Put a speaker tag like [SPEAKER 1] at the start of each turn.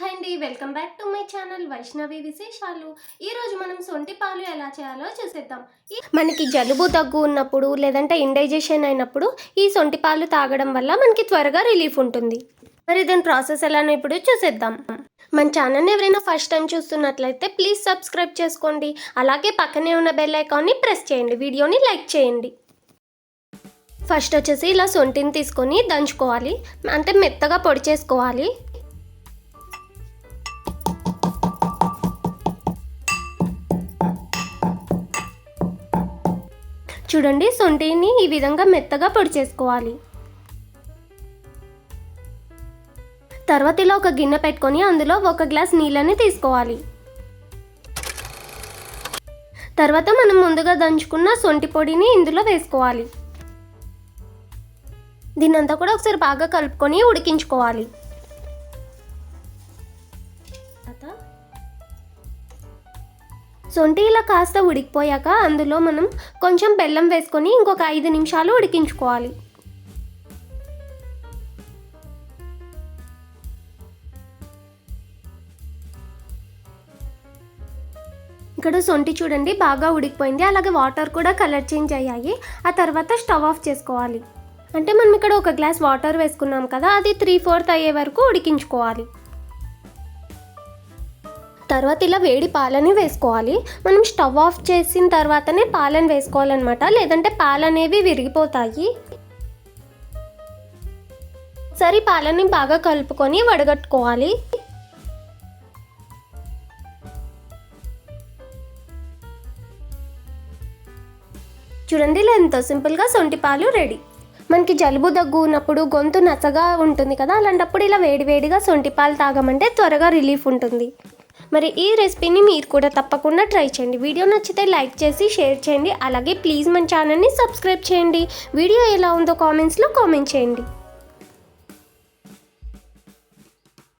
[SPEAKER 1] Hi అండి welcome back to my channel Vaishnavi విశేషాలు. ఈరోజు మనం సొంటి పాలు ఎలా చేయాలో చూసేద్దాం. మనకి జలుబు దగ్గు ఉన్నప్పుడు లేదంటే ఇండైజెషన్ అయినప్పుడు ఈ సొంటి పాలు తాగడం వల్ల మనకి త్వరగా రిలీఫ్ ఉంటుంది. మరి దాని ప్రాసెస్ ఎలానో ఇప్పుడు చూసేద్దాం. మన ఛానల్ని ఎవరైనా ఫస్ట్ టైం చూస్తున్నట్లయితే ప్లీజ్ సబ్స్క్రైబ్ చేసుకోండి. అలాగే పక్కనే ఉన్న బెల్ ఐకాన్ని ప్రెస్ చేయండి. వీడియోని లైక్ చేయండి. ఫస్ట్ వచ్చేసి ఇలా సొంటిని తీసుకొని దంచుకోవాలి. అంటే మెత్తగా పొడి చేసుకోవాలి. చూడండి సొంటిని ఈ విధంగా మెత్తగా పొడి చేసుకోవాలి. తర్వాత ఇలా ఒక గిన్నె పెట్టుకొని అందులో ఒక గ్లాస్ నీళ్ళని తీసుకోవాలి. తర్వాత మనం ముందుగా దంచుకున్న సొంటి పొడిని ఇందులో వేసుకోవాలి. దీన్నంతా కూడా ఒకసారి బాగా కలుపుకొని ఉడికించుకోవాలి. సొంటి ఇలా కాస్త ఉడికిపోయాక అందులో మనం కొంచెం బెల్లం వేసుకొని ఇంకొక ఐదు నిమిషాలు ఉడికించుకోవాలి. ఇక్కడ సొంటి చూడండి బాగా ఉడికిపోయింది. అలాగే వాటర్ కూడా కలర్ చేంజ్ అయ్యాయి. ఆ తర్వాత స్టవ్ ఆఫ్ చేసుకోవాలి. అంటే మనం ఇక్కడ ఒక గ్లాస్ వాటర్ వేసుకున్నాం కదా అది త్రీ ఫోర్త్ అయ్యే వరకు ఉడికించుకోవాలి. తర్వాత ఇలా వేడి పాలని వేసుకోవాలి. మనం స్టవ్ ఆఫ్ చేసిన తర్వాతనే పాలను వేసుకోవాలన్నమాట. లేదంటే పాలు అనేవి విరిగిపోతాయి. సరే పాలని బాగా కలుపుకొని వడగట్టుకోవాలి. చూడండి ఇలా ఎంతో సింపుల్గా సొంటి పాలు రెడీ. మనకి జలుబు దగ్గు ఉన్నప్పుడు గొంతు నచ్చగా ఉంటుంది కదా అలాంటప్పుడు ఇలా వేడివేడిగా సొంటి పాలు తాగమంటే త్వరగా రిలీఫ్ ఉంటుంది. మరి ఈ రెసిపీని మీరు కూడా తప్పకుండా ట్రై చేయండి. వీడియో నచ్చితే లైక్ చేసి షేర్ చేయండి. అలాగే ప్లీజ్ మన ఛానల్ని సబ్స్క్రైబ్ చేయండి. వీడియో ఎలా ఉందో కామెంట్స్లో కామెంట్ చేయండి.